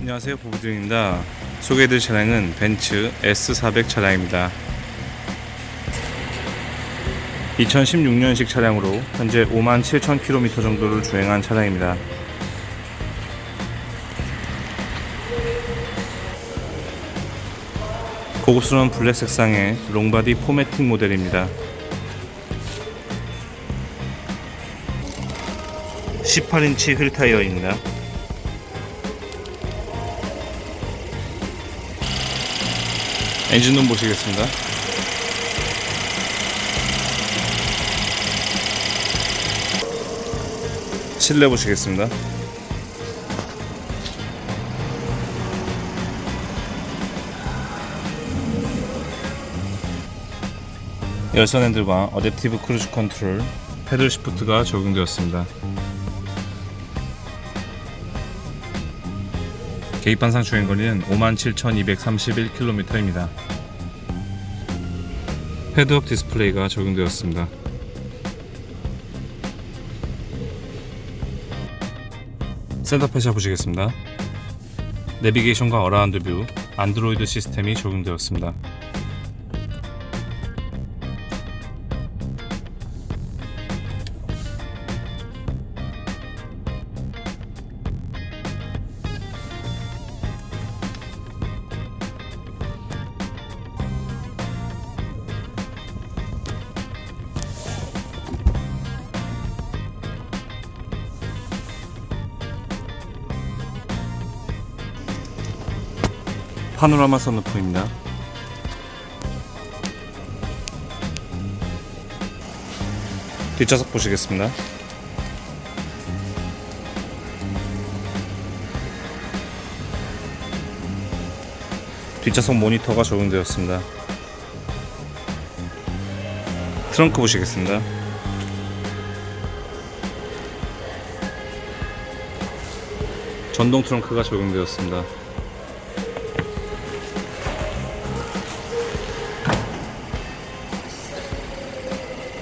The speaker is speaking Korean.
안녕하세요. 보부드입니다. 소개해드릴 차량은 벤츠 S400 차량입니다. 2016년식 차량으로 현재 5만 7천 km 정도를 주행한 차량입니다. 고급스러운 블랙 색상의 롱바디 포매팅 모델입니다. 18인치 휠 타이어입니다 엔진룸 보시겠습니다. 실내 보시겠습니다. 열선 핸들과 어댑티브 크루즈 컨트롤, 패들 시프트가 적용되었습니다. 계기판상 주행거리는 57,231km입니다. 헤드업 디스플레이가 적용되었습니다. 센터페샤 보시겠습니다. 내비게이션과 어라운드 뷰, 안드로이드 시스템이 적용되었습니다. 파노라마 선루프입니다. 뒷좌석 보시겠습니다. 뒷좌석 모니터가 적용되었습니다. 트렁크 보시겠습니다. 전동 트렁크가 적용되었습니다.